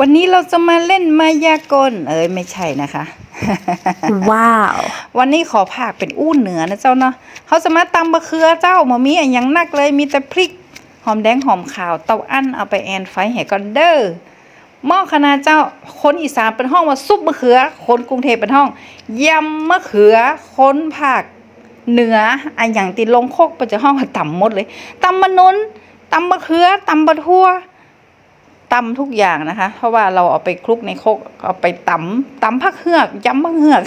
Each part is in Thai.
วันนี้เราจะมาเล่นมายากล เอ้ยไม่ใช่นะคะ ว้าว วันนี้ขอภาคเป็นอู้เหนือนะเจ้าเนาะเขาจะมาตำบะเขือเจ้าหมอมีอันยังนักเลยมีแต่พริก หอมแดงหอมขาวเต้าอั้นเอาไปแอนไฟให้ก่อนเด้อหม้อคณะเจ้าคนอีสานเป็นห้องว่าซุปมะเขือคนกรุงเทพเป็นห้องยำมะเขือคนภาคเหนืออันอย่างติดลงโคกเป็นจะห้องว่าตำหมดเลยตำมะนุนตำมะเขือตำบะทั่ว ตำทุกอย่างนะคะ เพราะว่าเราเอาไปคลุกในโคกเอาไปตำตำผักเหือกยำผักเหือก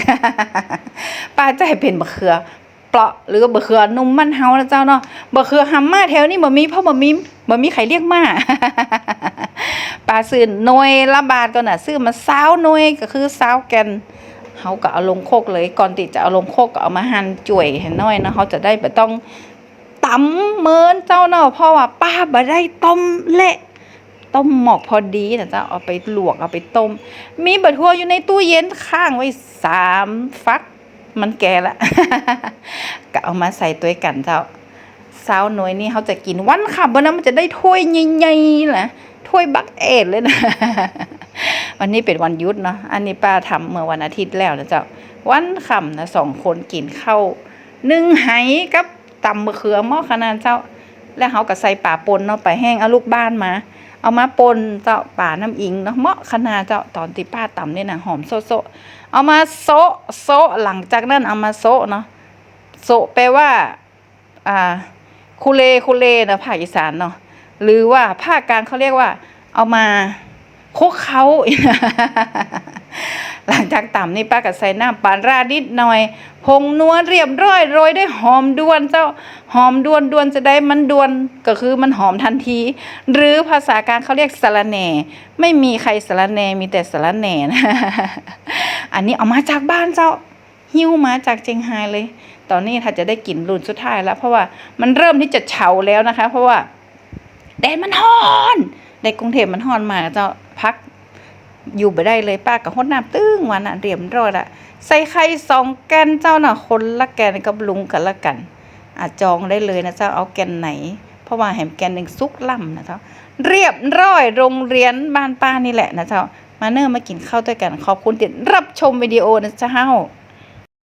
ป้าจะให้เป็นบะเขือเปราะหรือบะเขือนุ่มมันเฮานะเจ้าเนาะบะเขือหำมมาแถวนี้บ่มีเพราะบ่มีบ่มีใครเรียกมาป้าซื้อหน่วยละบาทก็น่ะ ซื้อมา20หน่วยก็คือ20แกนเฮาก็เอาลงโคกเลยก่อนที่จะเอาลงโคกก็เอามาหั่นจ่ยให้น้อยนะเฮาจะได้บ่ต้องตำเหมือนเจ้าเนาะเพราะว่าป้าบ่ได้ต้มเละ ต้มหมอกพอดีนะจ๊ะเอาไปลวกเอาไปต้ม มีบะทั่วอยู่ในตู้เย็นข้างไว้สามฟัก มันแก่ละก็เอามาใส่ตัวกันเจ้าสาวหน่วยนี่เขาจะกินวันขับบนนั้นมันจะได้ถ้วยใหญ่ๆนะถ้วยบักเอ็ดเลยนะวันนี้เป็นวันยุดเนาะอันนี้ป้าทำเมื่อวันอาทิตย์แล้วนะเจ้าวันค่ำนะสองคนกินข้าวหนึ่งไหกับตำมะเขือหม้อขนาดเจ้า แล้วเขาก็ใส่ป่าปนเนาะไปแห้งเอาลูกบ้านมา เอามาปนเจ้าป่าน้ำอิงเนาะเหมาะขนาดเจ้าตอนตีป้าต่ำเนี่ยนะหอมโซโซเอามาโซโซหลังจากนั้นเอามาโซเนาะโซแปลว่าอ่าคุเลคุเลนะภาคอีสานเนาะหรือว่าภาคกลางเขาเรียกว่า เอามาคุกเขา หลังจากตำนี่ป้าก็ใส่น้ำปลาราดนิดหน่อยผงนัวเรียบร้อยโรยด้วยหอมด้วนเจ้าหอมด้วนด้วนจะได้มันด้วนก็คือมันหอมทันที หรือภาษากลางเขาเรียกสะระแหน่ไม่มีใครสะระแหน่มีแต่สะระแหน่นะอันนี้เอามาจากบ้านเจ้าหิ้วมาจากเจียงไฮ้เลย ตอนนี้ถ้าจะได้กลิ่นรุ่นสุดท้ายแล้ว เพราะว่ามันเริ่มที่จะเฉาแล้วนะคะ เพราะว่าแดดมันฮ้อนในกรุงเทพมันฮ้อนมากเจ้าพัก อยู่ไปได้เลยป้ากับหดน้ำตึ้งวันน่ะเรียมร้อยละใส่ไข่สองแกนเจ้าน่ะคนละแกนกับลุงกันละกันอาจองได้เลยนะเจ้าเอาแกนไหน เพราะว่าแหมแกนหนึ่งซุกล่ำนะเจ้าเรียบร้อยโรงเรียนบ้านป้านี่แหละนะเจ้ามาเนิ่มากินข้าวด้วยกันขอบคุณที่รับชมวิดีโอนะเจ้า